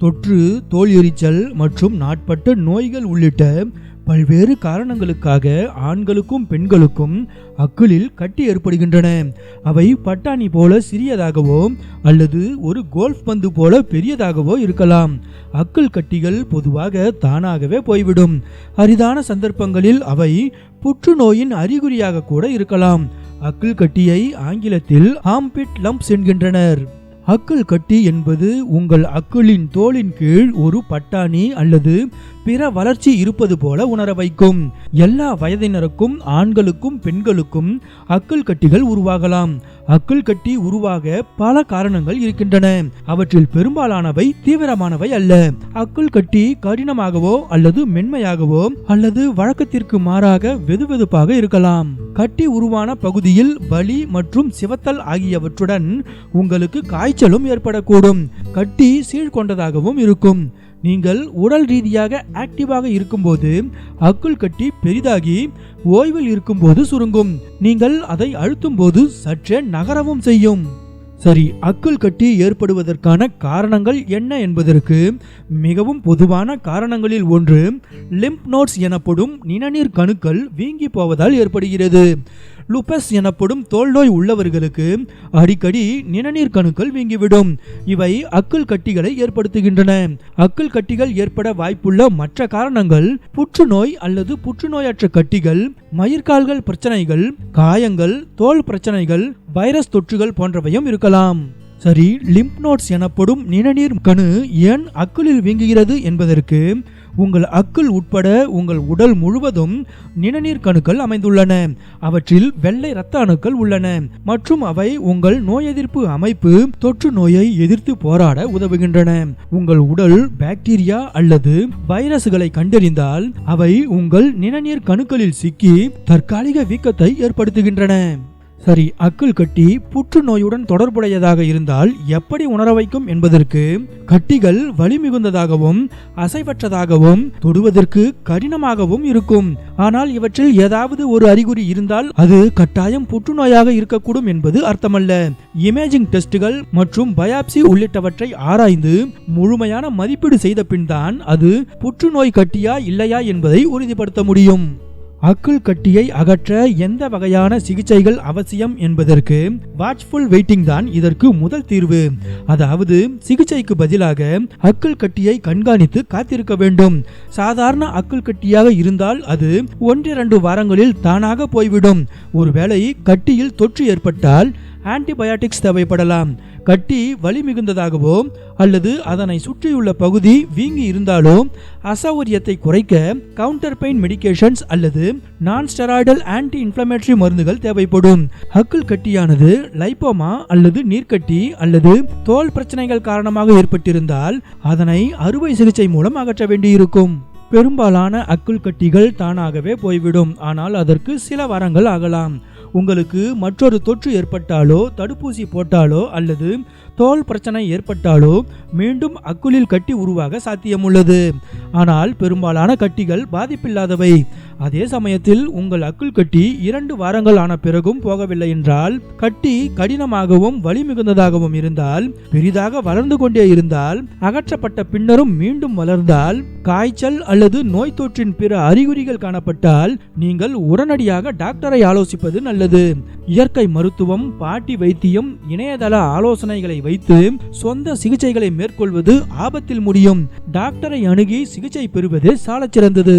தொற்று தோல் எரிச்சல் மற்றும் நாட்பட்ட நோய்கள் உள்ளிட்ட பல்வேறு காரணங்களுக்காக ஆண்களுக்கும் பெண்களுக்கும் அக்குளில் கட்டி ஏற்படுகின்றன. அவை பட்டாணி போல சிறியதாகவோ அல்லது ஒரு கோல்ஃப் பந்து போல பெரியதாகவோ இருக்கலாம். அக்குள் கட்டிகள் பொதுவாக தானாகவே போய்விடும். அரிதான சந்தர்ப்பங்களில் அவை புற்றுநோயின் அறிகுறியாக கூட இருக்கலாம். அக்குள் கட்டியை ஆங்கிலத்தில் ஆம்பிட் லம்ப்ஸ் என்கின்றனர். அக்கல் கட்டி என்பது உங்கள் அக்கிளின் தோளின் கீழ் ஒரு பட்டாணி அல்லது பிற வளர்ச்சி இருப்பது போல உணர வைக்கும். எல்லா வயதினருக்கும் ஆண்களுக்கும் பெண்களுக்கும் அக்கல் கட்டிகள் உருவாகலாம். அக்கல் கட்டி உருவாக பல காரணங்கள் இருக்கின்றன. அவற்றில் பெரும்பாலானவை தீவிரமானவை அல்ல. அக்கல் கட்டி கடினமாகவோ அல்லது மென்மையாகவோ அல்லது வழக்கத்திற்கு மாறாக வெதுவெதுப்பாக இருக்கலாம். கட்டி உருவான பகுதியில் வலி மற்றும் சிவத்தல் ஆகியவற்றுடன் உங்களுக்கு காய்ச்சலும் ஏற்படக்கூடும். கட்டி சீழ்கொண்டதாகவும் இருக்கும். நீங்கள் உடல் ரீதியாக ஆக்டிவாக இருக்கும்போது அக்குள் கட்டி பெரிதாகி ஓய்வில் இருக்கும்போது சுருங்கும். நீங்கள் அதை அழுத்தும் போது சற்றே நகரவும் செய்யும். சரி அக்குள் கட்டி ஏற்படுவதற்கான காரணங்கள் என்ன என்பதற்கு மிகவும் பொதுவான காரணங்களில் ஒன்று லிம்ப் நோட்ஸ் எனப்படும் நிணநீர் கணுக்கள் வீங்கி போவதால் ஏற்படுகிறது. லுபஸ் எனப்படும் தோல் நோய் உள்ளவர்களுக்கு அடிக்கடி நிணநீர் கணுக்கள் வீங்கிவிடும். இவை அக்குள் கட்டிகளை ஏற்படுத்துகின்றன. அக்குள் கட்டிகள் ஏற்பட வாய்ப்புள்ள மற்ற காரணங்கள் புற்றுநோய் அல்லது புற்றுநோயற்ற கட்டிகள் மயிர்கால்கள் பிரச்சனைகள் காயங்கள் தோல் பிரச்சனைகள் வைரஸ் தொற்றுகள் போன்றவையும் இருக்கலாம். சரி லிம்ப் நோட்ஸ் எனப்படும் நிணநீர் கணு ஏன் அக்குளில் வீங்குகிறது என்பதற்கு உங்கள் அக்குள் உட்பட உங்கள் உடல் முழுவதும் நிணநீர் கணுக்கள் அமைந்துள்ளன. அவற்றில் வெள்ளை இரத்த அணுக்கள் உள்ளன. மற்றும் அவை உங்கள் நோய் எதிர்ப்பு அமைப்பு தொற்று நோயை எதிர்த்து போராட உதவுகின்றன. உங்கள் உடல் பாக்டீரியா அல்லது வைரஸ்களை கண்டறிந்தால் அவை உங்கள் நிணநீர் கணுக்களில் சிக்கி தற்காலிக வீக்கத்தை ஏற்படுத்துகின்றன. சரி அக்குள் கட்டி புற்றுநோயுடன் தொடர்புடையதாக இருந்தால் எப்படி உணர வைக்கும் என்பதற்கு கட்டிகள் வலி மிகுந்ததாகவும் அசைவற்றதாகவும் தொடுவதற்கு கடினமாகவும் இருக்கும். ஆனால் இவற்றில் ஏதாவது ஒரு அறிகுறி இருந்தால் அது கட்டாயம் புற்றுநோயாக இருக்கக்கூடும் என்பது அர்த்தமல்ல. இமேஜிங் டெஸ்டுகள் மற்றும் பயாப்சி உள்ளிட்டவற்றை ஆராய்ந்து முழுமையான மதிப்பீடு செய்த பின்தான் அது புற்றுநோய் கட்டியா இல்லையா என்பதை உறுதிப்படுத்த முடியும். அக்குள் கட்டியை அகற்ற எந்த வகையான சிகிச்சைகள் அவசியம் என்பதற்கு வாட்ச்ஃபுல் வெயிட்டிங் தான் இதற்கு முதல் தீர்வு. அதாவது சிகிச்சைக்கு பதிலாக அக்குள் கட்டியை கண்காணித்து காத்திருக்க வேண்டும். சாதாரண அக்குள் கட்டியாக இருந்தால் அது ஒன்றிரண்டு வாரங்களில் தானாக போய்விடும். ஒருவேளை கட்டியில் தொற்று ஏற்பட்டால் ஆன்டிபயாட்டிக்ஸ் தேவைப்படலாம். கட்டி வலி மிகுந்ததாகவோ அல்லது அதனை சுற்றியுள்ள பகுதி வீங்கி இருந்தாலோ அசௌகரியத்தை குறைக்க கவுண்டர் பெயின் மெடிகேஷன்ஸ் அல்லது நான் ஸ்டெராய்டல் ஆன்டி இன்ஃப்ளமேட்டரி மருந்துகள் தேவைப்படும். ஹக்கிள் கட்டியானது லைப்போமா அல்லது நீர்க்கட்டி அல்லது தோல் பிரச்சனைகள் காரணமாக ஏற்பட்டிருந்தால் அதனை அறுவை சிகிச்சை மூலம் அகற்ற வேண்டியிருக்கும். பெரும்பாலான அக்குள் கட்டிகள் தானாகவே போய்விடும். ஆனால் அதற்கு சில வாரங்கள் ஆகலாம். உங்களுக்கு மற்றொரு தொற்று ஏற்பட்டாலோ தடுப்பூசி போட்டாலோ அல்லது தோல் பிரச்சனை ஏற்பட்டாலோ மீண்டும் அக்குளில் கட்டி உருவாக சாத்தியமுள்ளது. ஆனால் பெரும்பாலான கட்டிகள் பாதிப்பில்லாதவை. அதே சமயத்தில் உங்கள் அக்குள் கட்டி இரண்டு வாரங்கள் ஆன பிறகும் போகவில்லை என்றால் கட்டி கடினமாகவும் வலி மிகுந்ததாகவும் இருந்தால் பெரிதாக வளர்ந்து கொண்டே இருந்தால் அகற்றப்பட்ட பின்னரும் மீண்டும் வளர்ந்தால் காய்ச்சல் அல்லது நோய் தொற்றின் பிற அறிகுறிகள் காணப்பட்டால் நீங்கள் உடனடியாக டாக்டரை ஆலோசிப்பது நல்லது. இயற்கை மருத்துவம் பாட்டி வைத்தியம் இணையதள ஆலோசனைகளை வைத்து சொந்த சிகிச்சைகளை மேற்கொள்வது ஆபத்தில் முடியும். டாக்டரை அணுகி சிகிச்சை பெறுவது சாலச்சிறந்தது.